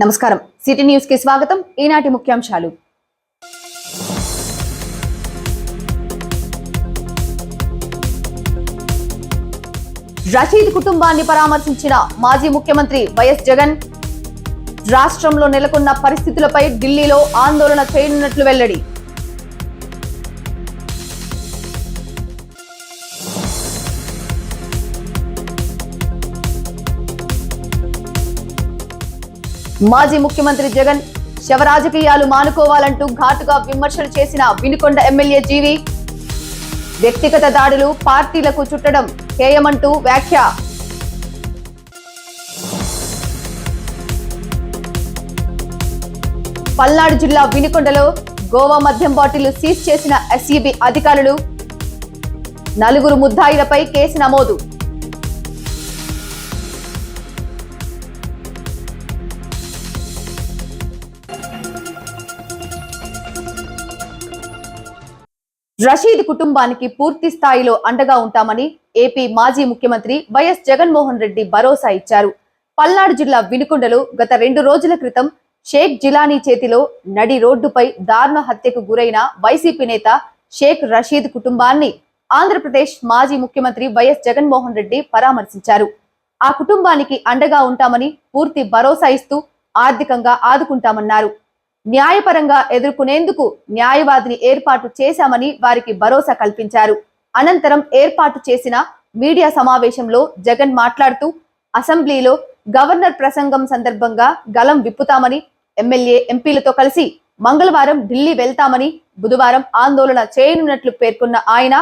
నమస్కారం. సిటీ న్యూస్కి స్వాగతం. ఈనాటి ముఖ్యాంశాలు. రషీద్ కుటుంబాన్ని పరామర్శించిన మాజీ ముఖ్యమంత్రి వైఎస్ జగన్ రాష్ట్రంలో నెలకొన్న పరిస్థితులపై ఢిల్లీలో ఆందోళన చేయనున్నట్లు వెల్లడి. మాజీ ముఖ్యమంత్రి జగన్ శవ రాజకీయాలు మానుకోవాలంటూ ఘాటుగా విమర్శలు చేసిన వినుకొండ ఎమ్మెల్యే జీవి. వ్యక్తిగత దాడులు పార్టీలకు చుట్టడం కేయమంటూ వ్యాఖ్య. పల్నాడు జిల్లా వినుకొండలో గోవా మద్యం బాటిల్ సీజ్ చేసిన ఎస్ఈబి అధికారులు. నలుగురు ముద్దాయిలపై కేసు నమోదు. రషీద్ కుటుంబానికి పూర్తి స్థాయిలో అండగా ఉంటామని ఏపీ మాజీ ముఖ్యమంత్రి వైఎస్ జగన్మోహన్ రెడ్డి భరోసా ఇచ్చారు. పల్నాడు జిల్లా వినుకొండలో గత రెండు రోజుల క్రితం షేక్ జిలానీ చేతిలో నడి రోడ్డుపై దారుణ హత్యకు గురైన వైసీపీ నేత షేక్ రషీద్ కుటుంబాన్ని ఆంధ్రప్రదేశ్ మాజీ ముఖ్యమంత్రి వైఎస్ జగన్మోహన్ రెడ్డి పరామర్శించారు. ఆ కుటుంబానికి అండగా ఉంటామని పూర్తి భరోసా ఇస్తూ ఆర్థికంగా ఆదుకుంటామన్నారు. న్యాయపరంగా ఎదుర్కొనేందుకు న్యాయవాదిని ఏర్పాటు చేశామని వారికి భరోసా కల్పించారు. అనంతరం ఏర్పాటు చేసిన మీడియా సమావేశంలో జగన్ మాట్లాడుతూ అసెంబ్లీలో గవర్నర్ ప్రసంగం సందర్భంగా గలం విప్పుతామని ఎమ్మెల్యే ఎంపీలతో కలిసి మంగళవారం ఢిల్లీ వెళ్తామని బుధవారం ఆందోళన చేయనున్నట్లు పేర్కొన్న ఆయన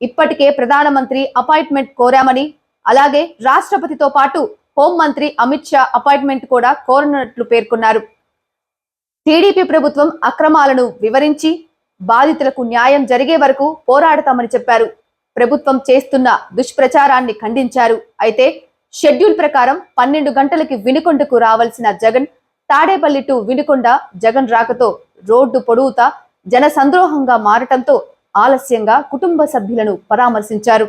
ఇప్పటికే ప్రధానమంత్రి అపాయింట్మెంట్ కోరామని అలాగే రాష్ట్రపతితో పాటు హోంమంత్రి అమిత్ షా అపాయింట్మెంట్ కూడా కోరనున్నట్లు పేర్కొన్నారు. టీడీపీ ప్రభుత్వం అక్రమాలను వివరించి బాధితులకు న్యాయం జరిగే వరకు పోరాడతామని చెప్పారు. ప్రభుత్వం చేస్తున్న దుష్ప్రచారాన్ని ఖండించారు. అయితే షెడ్యూల్ ప్రకారం పన్నెండు గంటలకి వినుకొండకు రావాల్సిన జగన్ తాడేపల్లి టు వినుకొండ జగన్ రాకతో రోడ్డు పొడవుతా జన సంద్రోహంగా మారటంతో ఆలస్యంగా కుటుంబ సభ్యులను పరామర్శించారు.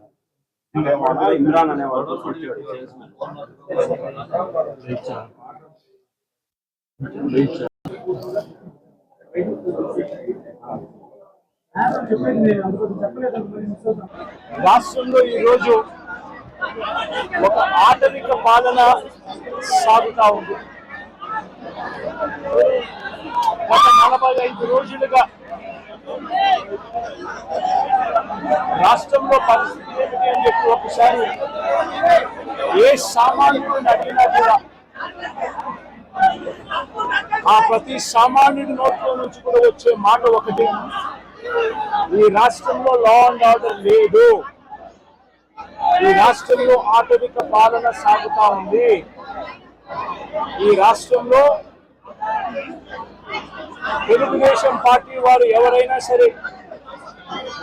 ఇమ్రాన్ అనేవాడు రాష్ట్రంలో ఈరోజు ఒక ఆటవిక పాలన సాగుతా ఉంది. గత నలభై ఐదు రోజులుగా రాష్ట్రంలో పరిస్థితి ఏమిటి అని చెప్పి ఒకసారి ఏ సామాన్యుడిని అడిగినా కూడా ఆ ప్రతి సామాన్యుడి నోట్లో నుంచి కూడా వచ్చే మాట ఒకటి ఈ రాష్ట్రంలో లా అండ్ ఆర్డర్ లేదు. ఈ రాష్ట్రంలో ఆటవిక పాలన సాగుతా ఉంది. ఈ రాష్ట్రంలో తెలుగుదేశం పార్టీ వారు ఎవరైనా సరే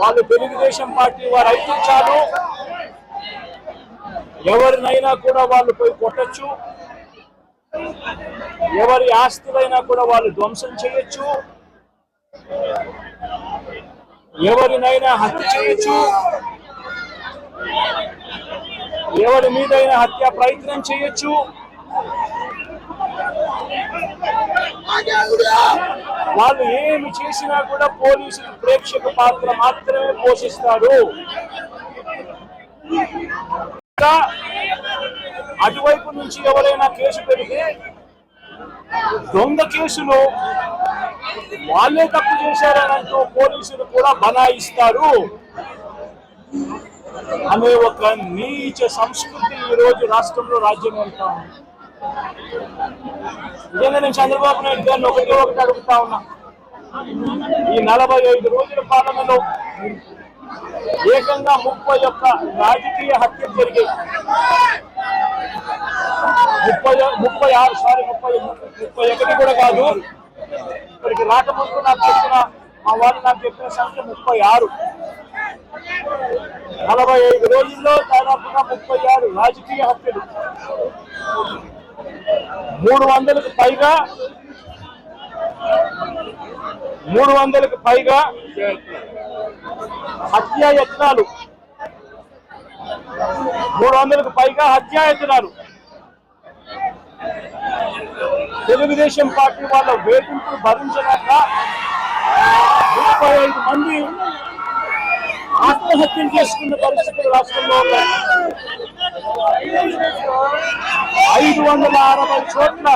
వాళ్ళు తెలుగుదేశం పార్టీ వారు అయితే చాలు. ఎవరినైనా కూడా వాళ్ళు పోయి కొట్టచ్చు. ఎవరి ఆస్తులైనా కూడా వాళ్ళు ధ్వంసం చేయొచ్చు. ఎవరినైనా హత్య చేయొచ్చు. ఎవరి మీదైనా హత్య ప్రయత్నం చేయొచ్చు. వాళ్ళు ఏమి చేసినా కూడా పోలీసులు ప్రేక్షక పాత్ర మాత్రమే పోషిస్తారు. అటువైపు నుంచి ఎవరైనా కేసు పెడితే దొంగ కేసులు వాళ్ళే తప్పు చేశారనంటూ పోలీసులు కూడా బనాయిస్తారు. అనే ఒక నీచ సంస్కృతి ఈ రోజు రాష్ట్రంలో రాజ్యం వెళ్తా ఉంది. నిజంగా నేను చంద్రబాబు నాయుడు గారిని ఒకటి ఒకటి అడుగుతా ఉన్నా. ఈ నలభై ఐదు రోజుల పాలనలో ఏకంగా ముప్పై ఒక్క రాజకీయ హత్యలు జరిగాయి. ముప్పై ముప్పై ఆరు సారీ ముప్పై ముప్పై ఒకటి కూడా కాదు. ఇక్కడికి రాకముందు నాకు చెప్పిన మా వాళ్ళు నాకు చెప్పిన సంఖ్య ముప్పై ఆరు. నలభై ఐదు రోజుల్లో దాదాపుగా ముప్పై ఆరు రాజకీయ హత్యలు. మూడు వందలకు పైగా మూడు వందలకు పైగా హత్యాయత్నాలు మూడు వందలకు పైగా హత్యాయత్నాలు తెలుగుదేశం పార్టీ వాళ్ళ వేధింపులు భరించలేక ముప్పై ఐదు మంది ఆత్మహత్యలు చేసుకున్న పరిస్థితులు రాష్ట్రంలో ఉన్నాయి. ఐదు వందల అరవై చోట్ల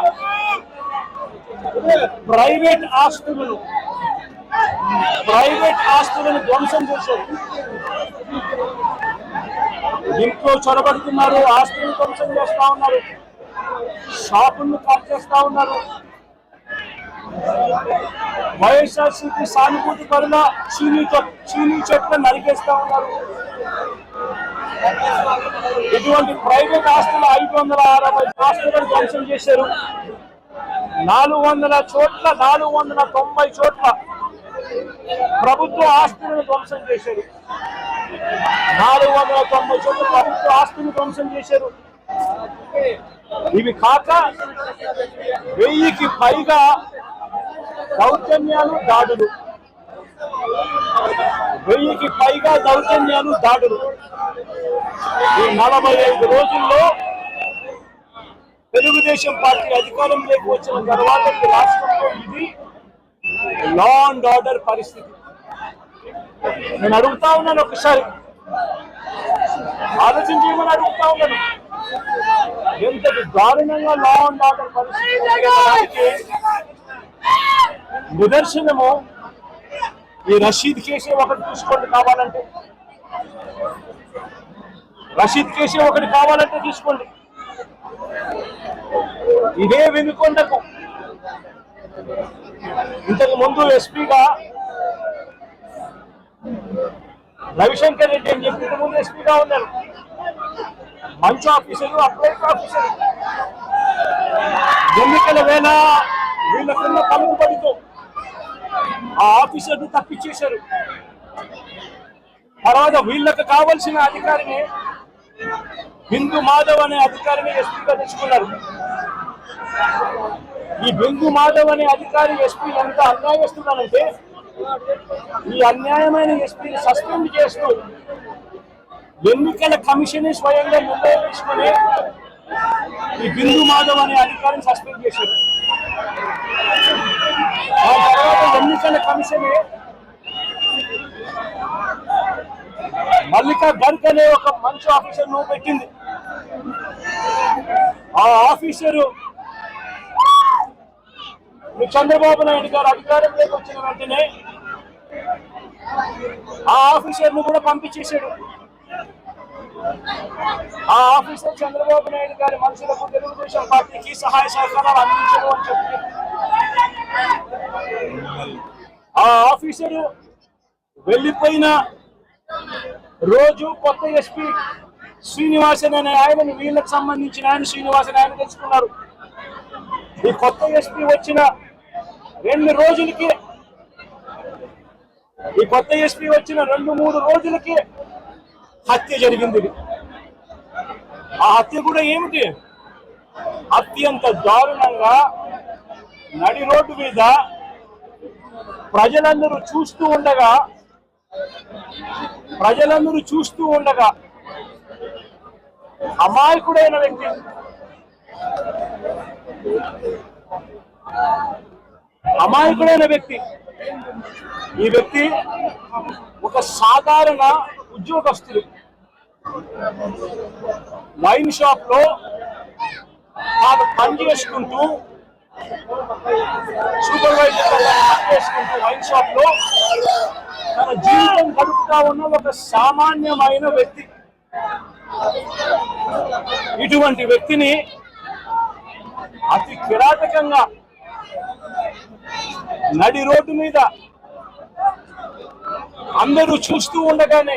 ప్రైవేట్ ఆస్తులను ప్రైవేట్ ఆస్తులను ధ్వంసం చేశారు. ఇంట్లో చొరబడుతున్నారు ఆస్తులను ధ్వంసం చేస్తా ఉన్నారు. షాపులను కట్ చేస్తా ఉన్నారు. వైఎస్ఆర్సీపీ సానుభూతి పరుల చీనీ చీనీ చెట్లు నరికేస్తా ఉన్నారు. ఇటువంటి ప్రైవేట్ ఆస్తులు ఐదు వందల అరవై ఆస్తులను ధ్వంసం చేశారు. నాలుగు వందల చోట్ల నాలుగు వందల తొంభై చోట్ల ప్రభుత్వ ఆస్తులను ధ్వంసం చేశారు. నాలుగు వందల తొంభై చోట్ల ప్రభుత్వ ఆస్తులను ధ్వంసం చేశారు. ఇవి కాక వెయ్యికి పైగా దౌర్జన్యాలు దాడులు. వెయ్యికి పైగా దౌర్జన్యాలు దాడులు. ఈ నలభై ఐదు రోజుల్లో తెలుగుదేశం పార్టీ అధికారంలోకి వచ్చిన తర్వాత ఈ రాష్ట్రంలో ఇది లా అండ్ ఆర్డర్ పరిస్థితి. నేను అడుగుతా ఉన్నాను ఒకసారి. ఆలోచించేయమని అడుగుతా ఉన్నాను. ఎంతటి దారుణంగా లా అండ్ ఆర్డర్ పరిస్థితి? నిదర్శనము ఈ రషీద్ కేసే ఒకటి తీసుకోండి కావాలంటే. రషీద్ కేసే ఒకటి కావాలంటే తీసుకోండి. ఇదే వెనుకొండకు. ఇంతకు ముందు ఎస్పీగా రవిశంకర్ రెడ్డి అని చెప్పి ఇంతకు ముందు ఎస్పీగా ఉన్నారు. మంచి ఆఫీసర్లు అప్లైట్ ఆఫీసర్. ఎన్నికల వేళ వీళ్ళకున్న పడితో ఆ ఆఫీసర్ని తప్పించేశారు. తర్వాత వీళ్ళకి కావలసిన అధికారిని బిందు మాధవ్ అనే అధికారిని ఎస్పీగా తెచ్చుకున్నారు. ఈ బిందు మాధవ్ అనే అధికారి ఎస్పీ ఎంత అన్యాయస్తున్నానంటే ఈ అన్యాయమైన ఎస్పీని సస్పెండ్ చేస్తూ ఎన్నికల కమిషన్ స్వయంగా నిర్ణయం తీసుకుని ఈ బిందు మాధవ్ అనే అధికారిని సస్పెండ్ చేశారు. ఆ తర్వాత ఎన్నికల కమిషన్ మల్లికా గర్గ్ అనే ఒక మంచి ఆఫీసర్ నువ్వు పెట్టింది. ఆ ఆఫీసరు మీ చంద్రబాబు నాయుడు గారు అధికారంలోకి వచ్చిన వెంటనే ఆ ఆఫీసర్ను కూడా పంపించేశాడు. ఆ ఆఫీసర్ చంద్రబాబు నాయుడు గారి మనుషులకు తెలుగుదేశం పార్టీకి సహాయ సహకారాలు అందించడం అని చెప్పి. ఆ ఆఫీసరు వెళ్ళిపోయిన రోజు కొత్త ఎస్పీ శ్రీనివాసన్ అనే ఆయనను వీళ్ళకి సంబంధించిన ఆయన శ్రీనివాసన్ ఆయన తెలుసుకున్నారు. ఈ కొత్త ఎస్పీ వచ్చిన రెండు రోజులకి ఈ కొత్త ఎస్పీ వచ్చిన రెండు మూడు రోజులకి హత్య జరిగింది ఆ హత్య కూడా ఏమిటి? అత్యంత దారుణంగా నడి రోడ్డు మీద ప్రజలందరూ చూస్తూ ఉండగా ప్రజలందరూ చూస్తూ ఉండగా అమాయకుడైన వ్యక్తి అమాయకుడైన వ్యక్తి. ఈ వ్యక్తి ఒక సాధారణ ఉద్యోగస్తులు. వైన్ షాప్లో తాను పని చేసుకుంటూ సూపర్వైజర్ పని వైన్ షాప్లో తన జీవితం గడుపుతా ఉన్న ఒక సామాన్యమైన వ్యక్తి. ఇటువంటి వ్యక్తిని అతి కిరాటకంగా నడి రోడ్డు మీద అందరూ చూస్తూ ఉండగానే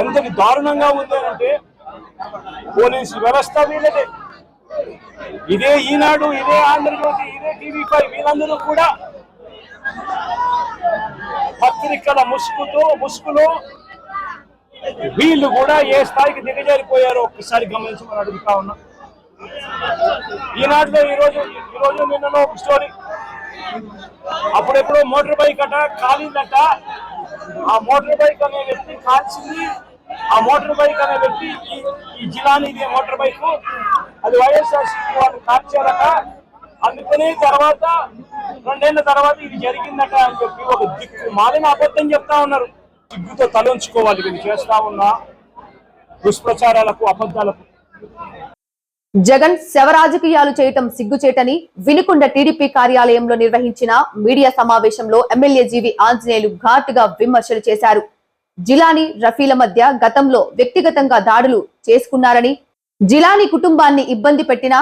ఎంతటి దారుణంగా ఉంది అంటే పోలీసు వ్యవస్థ వీళ్ళదే ఇదే ఈనాడు ఇదే ఆంధ్రజ్యోతి ఇదే టీవీ ఫైవ్ వీళ్ళందరూ కూడా పత్రికల ముసుగుతో ముసుగులో వీళ్ళు కూడా ఏ స్థాయికి దిగజారిపోయారో ఒక్కసారి గమనించమని అడుగుతా ఉన్నా. ఈనాటిలో ఈరోజు ఈరోజు నిన్నలో ఒక స్టోరీ. అప్పుడెప్పుడో మోటార్ బైక్ అట కాలిందట ఆ మోటార్ బైక్ అనే వ్యక్తి కాల్చింది. ఆ మోటార్ బైక్ అనే వ్యక్తి ఈ ఈ జిల్లాని ఇదే మోటార్ బైక్. అది వైఎస్ఆర్సీపీ వాళ్ళు కాల్చారట. అందుకని తర్వాత రెండేళ్ళ తర్వాత ఇది జరిగిందట అని చెప్పి ఒక దిక్కు మాలిన అబద్ధం చెప్తా ఉన్నారు. సిగ్గుతో తలంచుకోవాలి వీళ్ళు చేస్తా ఉన్న. దుష్ప్రచారాలకు అబద్ధాలకు జగన్ శవ రాజకీయాలు చేయటం సిగ్గుచేటని వినుకొండ టీడీపీ కార్యాలయంలో నిర్వహించిన మీడియా సమావేశంలో ఎమ్మెల్యే జీవి ఆంజనేయులు ఘాటుగా విమర్శలు చేశారు. జిలానీ రఫీల మధ్య గతంలో వ్యక్తిగతంగా దాడులు చేసుకున్నారని జిలానీ కుటుంబాన్ని ఇబ్బంది పెట్టిన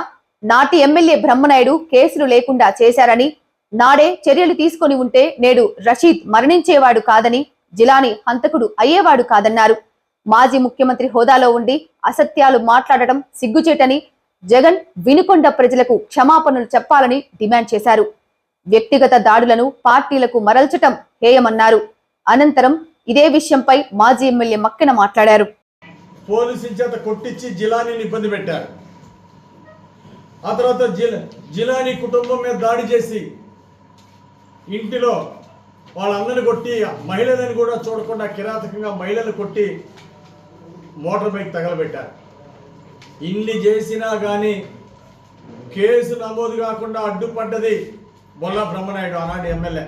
నాటి ఎమ్మెల్యే బ్రహ్మనాయుడు కేసులు లేకుండా చేశారని నాడే చర్యలు తీసుకొని ఉంటే నేడు రషీద్ మరణించేవాడు కాదని జిలానీ హంతకుడు అయ్యేవాడు కాదన్నారు. మాజీ ముఖ్యమంత్రి హోదాలో ఉండి అసత్యాలు మాట్లాడటం సిగ్గుచేటని జగన్ వినుకొండ ప్రజలకు క్షమాపణలు చెప్పాలని డిమాండ్ చేశారు. వ్యక్తిగత దాడులను పార్టీలకు మరల్చటం హేయమన్నారు. అనంతరం ఇదే విషయంపై మాజీ ఎమ్మెల్యే మక్కెన మాట్లాడారు. పోలీసు చేత కొట్టించి జిలాని ఇబ్బంది పెట్టారు. ఆ తర్వాత జిలాని కుటుంబం మీద దాడి చేసి ఇంటిలో వాళ్ళందరిని కొట్టి మహిళలను కూడా చూడకుండా కిరాతకంగా మహిళలు కొట్టి మోటార్ బైక్ తగలబెట్టారు. ఇన్ని చేసినా కానీ కేసు నమోదు కాకుండా అడ్డుపడ్డది బొల్లా బ్రహ్మనాయుడు ఆనాటి ఎమ్మెల్యే.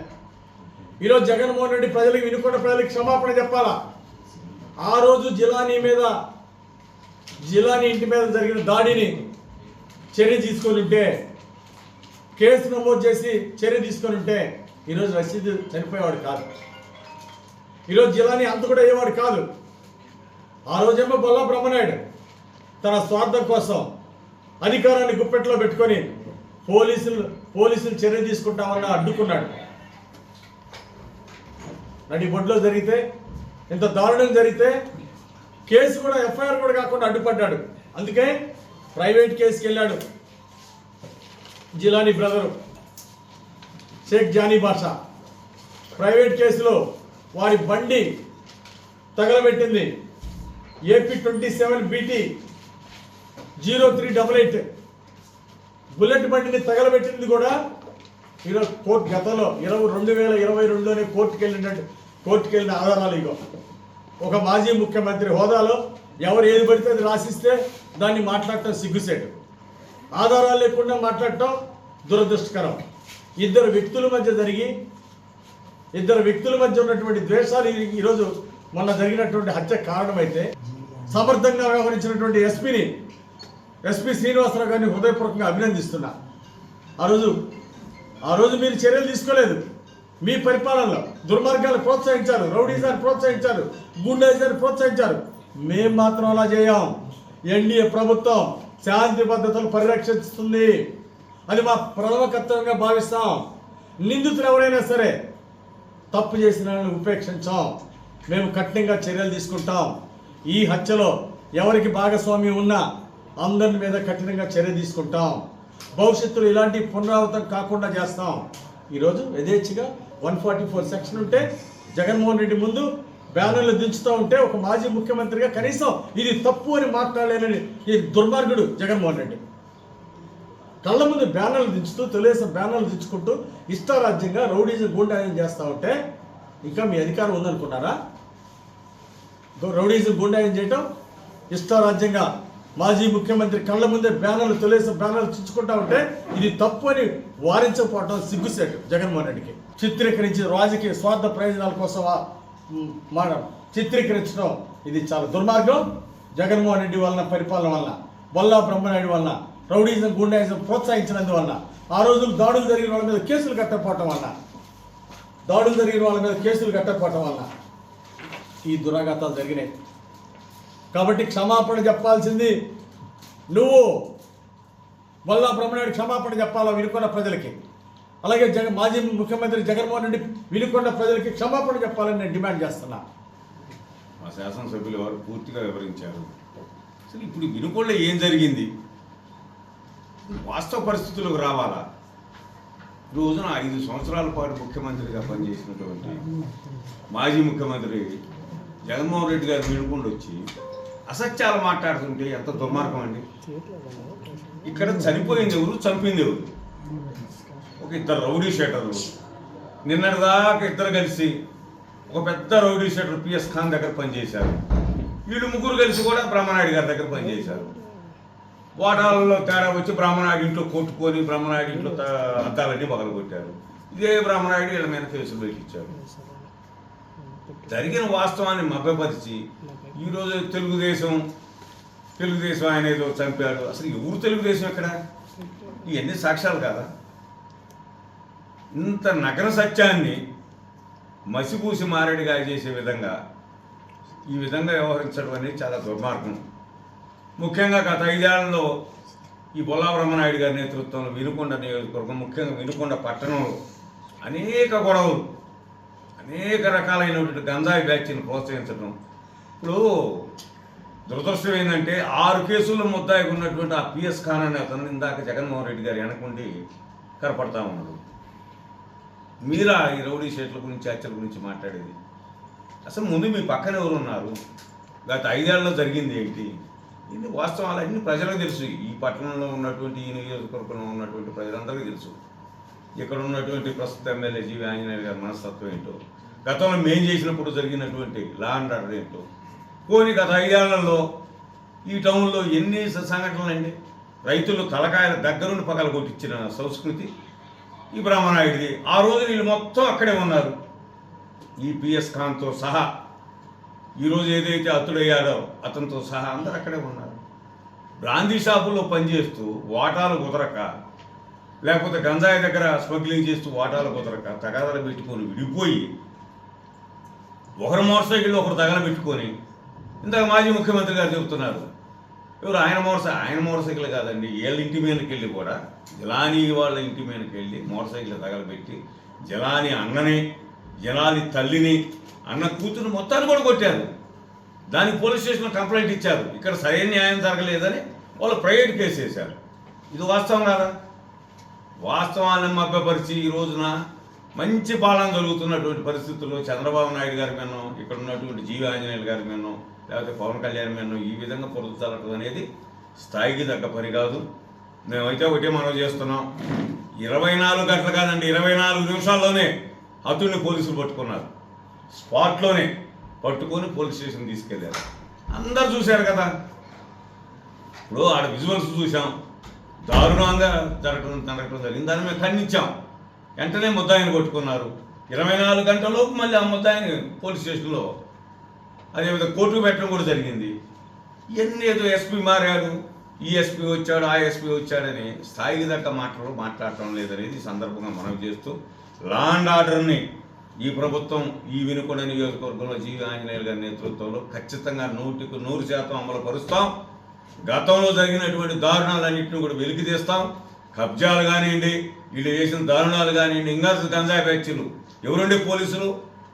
ఈరోజు జగన్మోహన్ రెడ్డి ప్రజలకు వినుకొండ ప్రజలకు క్షమాపణ చెప్పాలా? ఆ రోజు జిలానీ మీద జిలానీ ఇంటి మీద జరిగిన దాడిని చర్య తీసుకొని ఉంటే కేసు నమోదు చేసి చర్య తీసుకొని ఉంటే ఈరోజు రసీదు చనిపోయేవాడు కాదు. ఈరోజు జిలానీ అంత కూడా అయ్యేవాడు కాదు. ఆ రోజేమో బొల్లా బ్రహ్మనాయుడు. తన స్వార్థం కోసం అధికారాన్ని గుప్పెట్లో పెట్టుకొని పోలీసులు పోలీసులు చర్య తీసుకుంటామని అడ్డుకున్నాడు. నడి బొడ్లో జరిగితే ఇంత దారుణం జరిగితే కేసు కూడా ఎఫ్ఐఆర్ కూడా కాకుండా అడ్డుపడ్డాడు. అందుకే ప్రైవేట్ కేసుకి వెళ్ళాడు జిలానీ బ్రదరు షేక్ జానీ బాషా. ప్రైవేట్ కేసులో వారి బండి తగలబెట్టింది. AP twenty seven BT zero three double eight. Bullet బండిని తగలబెట్టింది కూడా ఈరోజు కోర్టు గతంలో ఇరవై రెండు వేల ఇరవై రెండులోనే కోర్టుకు వెళ్ళినట్టు కోర్టుకు వెళ్ళిన ఆధారాలు ఇగో. ఒక మాజీ ముఖ్యమంత్రి హోదాలో ఎవరు ఏది పడితే అది రాసిస్తే దాన్ని మాట్లాడటం సిగ్గుసేటు. ఆధారాలు లేకుండా మాట్లాడటం దురదృష్టకరం. ఇద్దరు వ్యక్తుల మధ్య జరిగి ఇద్దరు వ్యక్తుల మధ్య ఉన్నటువంటి ద్వేషాలు ఈరోజు మొన్న జరిగినటువంటి హత్య కారణమైతే సమర్థంగా వ్యవహరించినటువంటి ఎస్పీని ఎస్పీ శ్రీనివాసరావు గారిని హృదయపూర్వకంగా అభినందిస్తున్నా. ఆ రోజు ఆ రోజు మీరు చర్యలు తీసుకోలేదు. మీ పరిపాలనలో దుర్మార్గాలు ప్రోత్సహించారు రౌడీజాన్ని ప్రోత్సహించారు గుండెజాన్ని ప్రోత్సహించారు. మేము మాత్రం అలా చేయం. ఎన్డీఏ ప్రభుత్వం శాంతి భద్రతలు పరిరక్షిస్తుంది. అది మా ప్రథమ కర్తవ్యంగా భావిస్తాం. నిందితులు ఎవరైనా సరే తప్పు చేసిన ఉపేక్షించాం. మేము కఠినంగా చర్యలు తీసుకుంటాం. ఈ హత్యలో ఎవరికి భాగస్వామ్యం ఉన్నా అందరి మీద కఠినంగా చర్య తీసుకుంటాం. భవిష్యత్తులో ఇలాంటి పునరావృతం కాకుండా చేస్తాం. ఈరోజు యథేచ్ఛగా వన్ ఫార్టీ ఫోర్ సెక్షన్ ఉంటే జగన్మోహన్ రెడ్డి ముందు బ్యానర్లు దించుతూ ఉంటే ఒక మాజీ ముఖ్యమంత్రిగా కనీసం ఇది తప్పు అని మాట్లాడలేనని ఈ దుర్మార్గుడు జగన్మోహన్ రెడ్డి. కళ్ళ ముందు బ్యానర్లు దించుతూ తెలుగుదేశం బ్యానర్లు దించుకుంటూ ఇష్టారాజ్యంగా రౌడీజం గుండాయం చేస్తూ ఉంటే ఇంకా మీ అధికారం ఉందనుకున్నారా? రౌడీజం గూండాయిజం చేయటం ఇష్టారాజ్యంగా మాజీ ముఖ్యమంత్రి కళ్ళ ముందే బ్యానర్లు తొలేసి బ్యానర్లు చుచ్చుకుంటా ఉంటే ఇది తప్పు అని వారించకపోవటం సిగ్గుసేటు జగన్మోహన్ రెడ్డికి. చిత్రీకరించి రాజకీయ స్వార్థ ప్రయోజనాల కోసం ఆ మన చిత్రీకరించడం ఇది చాలా దుర్మార్గం. జగన్మోహన్ రెడ్డి వలన పరిపాలన వల్ల బొల్లా బ్రహ్మనాయుడు వలన రౌడీజం గుండాయిజం ప్రోత్సహించినందువల్ల ఆ రోజులు దాడులు జరిగిన వాళ్ళ మీద కేసులు కట్టకపోవటం వల్ల దాడులు జరిగిన వాళ్ళ మీద కేసులు కట్టకపోవటం వల్ల ఈ దురాఘాతాలు జరిగినాయి. కాబట్టి క్షమాపణ చెప్పాల్సింది నువ్వు వల్ల బ్రహ్మనాయుడు క్షమాపణ చెప్పాలా వినుకొండ ప్రజలకి? అలాగే జగ మాజీ ముఖ్యమంత్రి జగన్మోహన్ రెడ్డి వినుకొండ ప్రజలకి క్షమాపణ చెప్పాలని నేను డిమాండ్ చేస్తున్నా. మా శాసనసభ్యులు వారు పూర్తిగా వివరించారు. అసలు ఇప్పుడు వినుకోళ్ళ ఏం జరిగింది? వాస్తవ పరిస్థితులకు రావాలా? రోజున ఐదు సంవత్సరాల పాటు ముఖ్యమంత్రిగా పనిచేసినటువంటి మాజీ ముఖ్యమంత్రి జగన్మోహన్ రెడ్డి గారు వినుకొండ వచ్చి అసత్యాలు మాట్లాడుతుంటే ఎంత దుర్మార్గం అండి. ఇక్కడ చనిపోయింది ఎవరు? చంపింది ఎవరు? ఒక ఇద్దరు రౌడీ షేటర్లు. నిన్నటిదాకా ఇద్దరు కలిసి ఒక పెద్ద రౌడీ షేటర్ పిఎస్ ఖాన్ దగ్గర పనిచేశారు. వీళ్ళు ముగ్గురు కలిసి కూడా బ్రహ్మనాయుడు గారి దగ్గర పనిచేశారు. వాటాలలో తేడా వచ్చి బ్రహ్మనాయుడు ఇంట్లో కొట్టుకొని బ్రహ్మనాయుడు ఇంట్లో త- అద్దాలన్నీ పగలగొట్టారు. ఇదే బ్రహ్మనాయుడు వీళ్ళ మీద కేసులు పెట్టించారు జరిగిన వాస్తవాన్ని మభ్యపరిచి ఈరోజు తెలుగుదేశం తెలుగుదేశం ఆయన ఏదో చంపాడు. అసలు ఎవరు తెలుగుదేశం ఎక్కడ? ఇవన్నీ సాక్ష్యాలు కాదా? ఇంత నగర సత్యాన్ని మసిపూసి మారేడుగా చేసే విధంగా ఈ విధంగా వ్యవహరించడం అనేది చాలా దుర్మార్గం. ముఖ్యంగా గత ఐదేళ్ళలో ఈ బొల్లాబ్రహ్మనాయుడు గారి నేతృత్వంలో వినుకొండ నియోజకవర్గం ముఖ్యంగా వినుకొండ పట్టణంలో అనేక గొడవలు అనేక రకాలైనటువంటి గంజాయి బ్యాచ్ని ప్రోత్సహించడం ఇప్పుడు దురదృష్టం ఏంటంటే ఆరు కేసుల్లో ముద్దాయికి ఉన్నటువంటి ఆ పిఎస్ ఖాన్ అనే అతను ఇందాక జగన్మోహన్ రెడ్డి గారు వెనకుండి కనపడతా ఉన్నాడు. మీరా ఈ రౌడీ షేట్ల గురించి హత్యల గురించి మాట్లాడేది? అసలు ముందు మీ పక్కన ఎవరు ఉన్నారు? గత ఐదేళ్ళలో జరిగింది ఏంటి? ఇది వాస్తవం? అన్ని ప్రజలకు తెలుసు. ఈ పట్టణంలో ఉన్నటువంటి ఈ నియోజకవర్గంలో ఉన్నటువంటి ప్రజలందరికీ తెలుసు. ఇక్కడ ఉన్నటువంటి ప్రస్తుత ఎమ్మెల్యే జీవి ఆంజనేయ గారి మనస్తత్వం ఏంటో? గతంలో మేం చేసినప్పుడు జరిగినటువంటి లా అండ్ ఆర్డర్ ఏంటో? పోని గత ఐదేళ్ళలో ఈ టౌన్లో ఎన్ని సంఘటనలండి సంఘటనలు అండి రైతులు తలకాయల దగ్గరుండి పగల కొట్టించిన సంస్కృతి ఈ బ్రహ్మనాయుడిది ఆ రోజు వీళ్ళు మొత్తం అక్కడే ఉన్నారు. ఈ పిఎస్ ఖాన్తో సహా ఈరోజు ఏదైతే అతుడయ్యాడో అతనితో సహా అందరు అక్కడే ఉన్నారు. బ్రాందీ షాపుల్లో పనిచేస్తూ వాటాలు కుదరక లేకపోతే గంజాయి దగ్గర స్మగ్లింగ్ చేస్తూ వాటాలు కుదరక తగాదాలు పెట్టుకొని విడిపోయి ఒకరు మోటార్ సైకిల్ ఒకరు తగల పెట్టుకొని ఇందాక మాజీ ముఖ్యమంత్రి గారు చెబుతున్నారు. ఎవరు ఆయన మోటార్ ఆయన మోటార్ సైకిల్ కాదండి వీళ్ళ ఇంటి మీదకి వెళ్ళి కూడా జలాని వాళ్ళ ఇంటి మీదకి వెళ్ళి మోటార్ సైకిల్ తగలబెట్టి జలాని అన్నని జలాని తల్లిని అన్న కూతురు మొత్తాన్ని కూడా కొట్టారు. దానికి పోలీస్ స్టేషన్లో కంప్లైంట్ ఇచ్చారు. ఇక్కడ సరైన న్యాయం జరగలేదని వాళ్ళు ప్రైవేట్ కేసు వేశారు. ఇది వాస్తవం కాదా? వాస్తవాన్ని మభ్యపరిచి ఈ రోజున మంచి పాలన జరుగుతున్నటువంటి పరిస్థితుల్లో చంద్రబాబు నాయుడు గారి మీద ఇక్కడ ఉన్నటువంటి జీవి ఆంజనేయులు గారి మీద లేకపోతే పవన్ కళ్యాణ్ మీద ఈ విధంగా పొరుగు అనేది స్థాయికి తగ్గ పని కాదు. మేమైతే ఒకటే మనం చేస్తున్నాం. ఇరవై నాలుగు గంటలు కాదండి ఇరవై నాలుగు నిమిషాల్లోనే అతుడిని పోలీసులు పట్టుకున్నారు. స్పాట్లోనే పట్టుకొని పోలీస్ స్టేషన్ తీసుకెళ్ళారు అందరు చూశారు కదా. ఇప్పుడు ఆడ విజువల్స్ చూసాం దారుణంగా జరగడం జరగడం జరిగింది. దాన్ని మేము ఖండించాం. వెంటనే ముద్దాయిని కొట్టుకున్నారు. ఇరవై నాలుగు గంటలలోపు మళ్ళీ ఆ ముద్దాయిని పోలీస్ స్టేషన్లో అదేవిధంగా కోర్టుకు పెట్టడం కూడా జరిగింది. ఇవన్నీ ఏదో ఎస్పీ మారాడు ఈ ఎస్పీ వచ్చాడు ఆ ఎస్పీ వచ్చాడని స్థాయికి దక్క మాటలు మాట్లాడటం లేదనేది సందర్భంగా మనం చేస్తూ లా అండ్ ఆర్డర్ని ఈ ప్రభుత్వం ఈ వినుకొండ నియోజకవర్గంలో జీవి ఆంజనేయులు గారి నేతృత్వంలో ఖచ్చితంగా నూటికి నూరు శాతం అమలు పరుస్తాం. గతంలో జరిగినటువంటి దారుణాలన్నింటినీ కూడా వెలికి తీస్తాం. కబ్జాలు కానివ్వండి వీళ్ళు చేసిన దారుణాలు కానీ నింగాల్సిన గంజాయి బ్యాచ్లు ఎవరుండే పోలీసులు?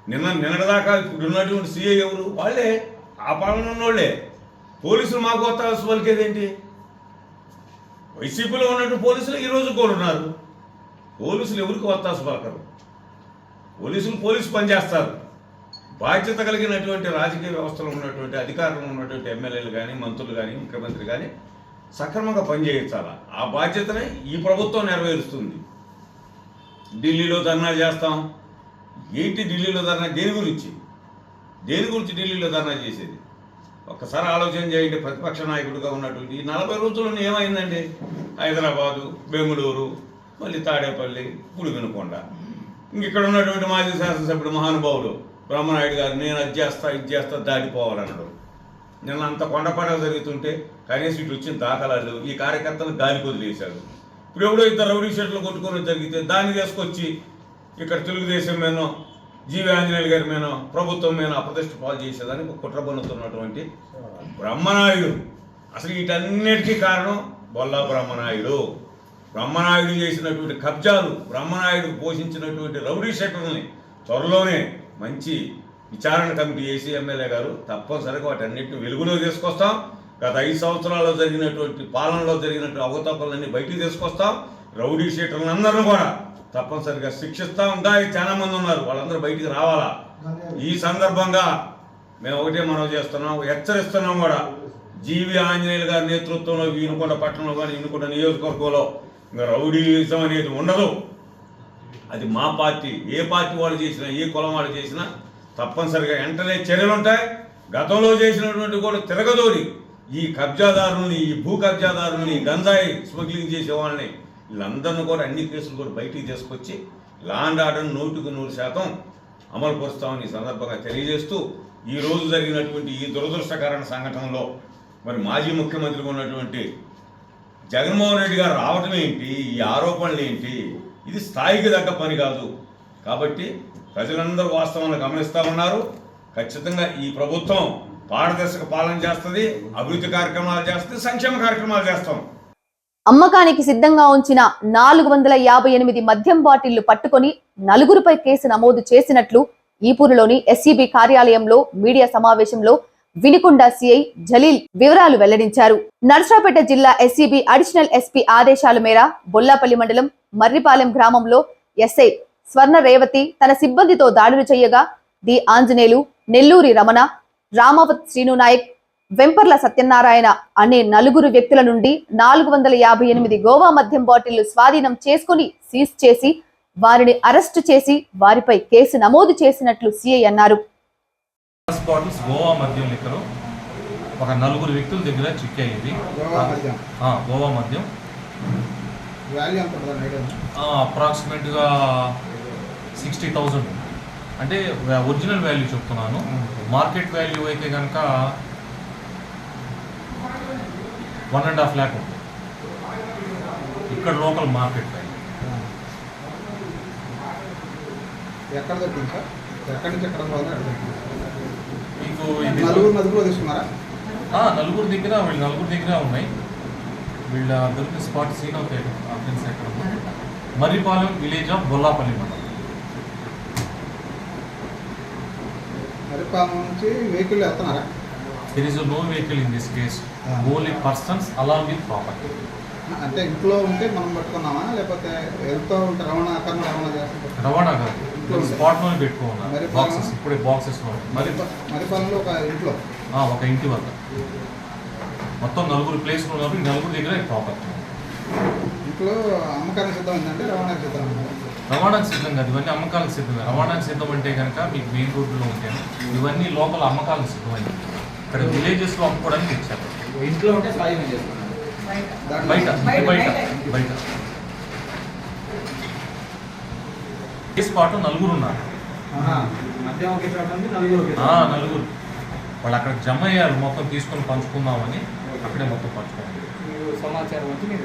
నిన్న నిన్నటిదాకా ఇప్పుడు ఉన్నటువంటి సీఏ ఎవరు? వాళ్ళే. ఆ పాలన ఉన్నోళ్ళే. పోలీసులు మాకు వత్తాల్సి పలికేదేంటి వైసీపీలో ఉన్నటువంటి పోలీసులు ఈరోజు కోరున్నారు. పోలీసులు ఎవరికి వత్తాసు పలకరు? పోలీసులు పోలీసు పనిచేస్తారు. బాధ్యత కలిగినటువంటి రాజకీయ వ్యవస్థలో ఉన్నటువంటి అధికారంలో ఉన్నటువంటి ఎమ్మెల్యేలు కానీ మంత్రులు కానీ ముఖ్యమంత్రి కానీ సక్రమంగా పనిచేయించాలా ఆ బాధ్యతనే ఈ ప్రభుత్వం నెరవేరుస్తుంది. ఢిల్లీలో ధర్నా చేస్తాం. ఏంటి ఢిల్లీలో ధర్నా? దేని గురించి? దేని గురించి ఢిల్లీలో ధర్నా చేసేది? ఒక్కసారి ఆలోచన చేయండి ప్రతిపక్ష నాయకుడిగా ఉన్నటువంటి ఈ నలభై రోజుల్లో ఏమైందండి? హైదరాబాదు బెంగళూరు మళ్ళీ తాడేపల్లి పులివినకొండ ఇంక ఇక్కడ ఉన్నటువంటి మాజీ శాసనసభ్యుడు మహానుభావుడు బ్రహ్మనాయుడు గారు నేను అది చేస్తా ఇది చేస్తా దాటిపోవాలన్నాడు. నిన్న అంత కొండ పండగ జరుగుతుంటే కనీసం ఇటు వచ్చిన దాఖలాలు ఈ కార్యకర్తలు గాలి వదిలేశాడు ఇప్పుడు ఎవడో ఇద్దరు రౌడీ షెట్లు కొట్టుకోవడం జరిగితే దాన్ని తీసుకొచ్చి ఇక్కడ తెలుగుదేశం మీనో జీవి ఆంజనేయులు గారి మీద ప్రభుత్వం మీద అప్రతిష్ట పాలు చేసేదానికి కుట్ర పొందుతున్నటువంటి బ్రహ్మనాయుడు. అసలు వీటన్నిటికీ కారణం బొల్లా బ్రహ్మనాయుడు. బ్రహ్మనాయుడు చేసినటువంటి కబ్జాలు బ్రహ్మనాయుడు పోషించినటువంటి రౌడీ షెటర్ని త్వరలోనే మంచి విచారణ కమిటీ చేసి ఎమ్మెల్యే గారు తప్పనిసరిగా వాటన్నిటిని వెలుగులో తీసుకొస్తాం. గత ఐదు సంవత్సరాల్లో జరిగినటువంటి పాలనలో జరిగినటువంటి అవకతవకలన్నీ బయటికి తీసుకొస్తాం. రౌడీ షీటర్లందరినీ కూడా తప్పనిసరిగా శిక్షిస్తాం ఇంకా చాలా మంది ఉన్నారు. వాళ్ళందరూ బయటికి రావాలా? ఈ సందర్భంగా మేము ఒకటే మనం చేస్తున్నాం. హెచ్చరిస్తున్నాం కూడా. జీవి ఆంజనేయులు గారి నేతృత్వంలో ఈనుకొండ పట్టణంలో కానీ ఈనుకొండ నియోజకవర్గంలో ఇంకా రౌడీయిజం అనేది ఉండదు. అది మా పార్టీ. ఏ పార్టీ వాళ్ళు చేసినా ఏ కులం వాళ్ళు చేసినా తప్పనిసరిగా వెంటనే చర్యలు ఉంటాయి గతంలో చేసినటువంటి కూడా తిరగదోడి. ఈ కబ్జాదారుల్ని ఈ భూ కబ్జాదారుల్ని గంజాయి స్మగ్లింగ్ చేసే వాళ్ళని వీళ్ళందరినీ కూడా అన్ని కేసులు కూడా బయటికి తీసుకొచ్చి లాండ్ ఆర్డర్ నూటికి నూరు శాతం అమలు పరుస్తామని ఈ సందర్భంగా తెలియజేస్తూ ఈ రోజు జరిగినటువంటి ఈ దురదృష్టకరణ సంఘటనలో మరి మాజీ ముఖ్యమంత్రిగా ఉన్నటువంటి జగన్మోహన్ రెడ్డి గారు రావటం ఏంటి? ఈ ఆరోపణలు ఏంటి? ఇది స్థాయికి తగ్గ పని కాదు. కాబట్టి ప్రజలందరూ వాస్తవాన్ని గమనిస్తూ ఉన్నారు. ఖచ్చితంగా ఈ ప్రభుత్వం పారదర్శక పాలన చేస్తుంది అభివృద్ధి కార్యక్రమాలు చేస్తుంది సంక్షేమ కార్యక్రమాలు చేస్తాం. అమ్మకానికి సిద్ధంగా ఉంచిన నాలుగు వందల యాభై ఎనిమిది మద్యం బాటిళ్ళు పట్టుకొని నలుగురుపై కేసు నమోదు చేసినట్లు ఈపూరులోని ఎస్సీబీ కార్యాలయంలో మీడియా సమావేశంలో వినికొండ సిఐ జలీల్ వివరాలు వెల్లడించారు. నర్సాపేట జిల్లా ఎస్సీబీ అడిషనల్ ఎస్పీ ఆదేశాల మేర బొల్లాపల్లి మండలం మర్రిపాలెం గ్రామంలో ఎస్ఐ స్వర్ణ రేవతి తన సిబ్బందితో దాడులు చేయగా డి ఆంజనేయులు నెల్లూరి రమణ రామావత్ శ్రీను నాయక్ వెంపర్ల సత్యనారాయణ అనే నలుగురు వ్యక్తుల నుండి నాలుగు వందల యాభై ఎనిమిది గోవా మద్యం బాటిళ్ళు స్వాధీనం చేసుకుని సీజ్ చేసి వారిని అరెస్టు చేసి వారిపై కేసు నమోదు చేసినట్లు సిఐ అన్నారు. గ్లాస్ బాటిల్స్ గోవా మద్యం లిక్కరు ఒక నలుగురు వ్యక్తుల దగ్గర గోవా మద్యం? అప్రాక్సిమేట్గా సిక్స్టీ థౌజండ్ అంటే ఒరిజినల్ వాల్యూ చెప్తున్నాను. మార్కెట్ వాల్యూ అయితే కనుక వన్ అండ్ హాఫ్ ల్యాక్ ఉంటుంది ఇక్కడ లోకల్ మార్కెట్ వాల్యూ ఎక్కడ సార్? ఎక్కడి నుంచి ఎక్కడ మీకు ఇది నలుగురు నలుగురు తీసుకున్నారా? ఆ, నలుగురు దగ్గర వీళ్ళు నలుగురు దగ్గర ఉన్నాయి. వీళ్ళ దొరికిన స్పాట్ సీన్ అవుతాయి ఫ్రెండ్స్ ఎక్కడ. మర్రిపాలెం విలేజ్ ఆఫ్ బొల్లాపల్లి మండలం. నుంచి వెహికల్ వెళ్తున్నారా? There is no vehicle in this case. Only persons along with property అంటే ఇంట్లో ఉంటే మనం పట్టుకున్నామా? లేకపోతే వెళ్తూ ఉంటే రవాణా ఆకారం రవాణా చేస్తాం రవాణా కాదు. స్పాట్లోనే పెట్టుకున్నారు మర్రిపాలెం? బాక్సెస్ ఇప్పుడే బాక్సెస్లో మరి మరిపాలెంలో ఒక ఇంట్లో? ఒక ఇంటి వద్ద. మొత్తం నలుగురు ఈ నలుగురు దగ్గర ప్రాపర్టీ ఇంట్లో అమ్మకానికి సిద్ధమైందంటే రవాణాకి సిద్ధమైందా. రవాణాకు సిద్ధం కాదు ఇవన్నీ అమ్మకాలకు సిద్ధమే. రవాణాకు సిద్ధం అంటే కనుక మీకు మెయిన్ రోడ్లో ఉంటాయి ఇవన్నీ లోపల అమ్మకాలకు సిద్ధమైంది. ఇక్కడ విలేజెస్లో అమ్ముకోవడానికి ఇచ్చారు ఇంట్లో ఉంటే బయట. బయట. బయట. ఈ స్పాట్? నలుగురు ఉన్నారు. ఆహా. మధ్య ఒకే చోట ఉంది నలుగురు వాళ్ళు అక్కడ జమ అయ్యారు మొత్తం తీసుకొని పంచుకుందామని అక్కడే మొత్తం పంచుకోండి మీరు సమాచారం వచ్చి మీరు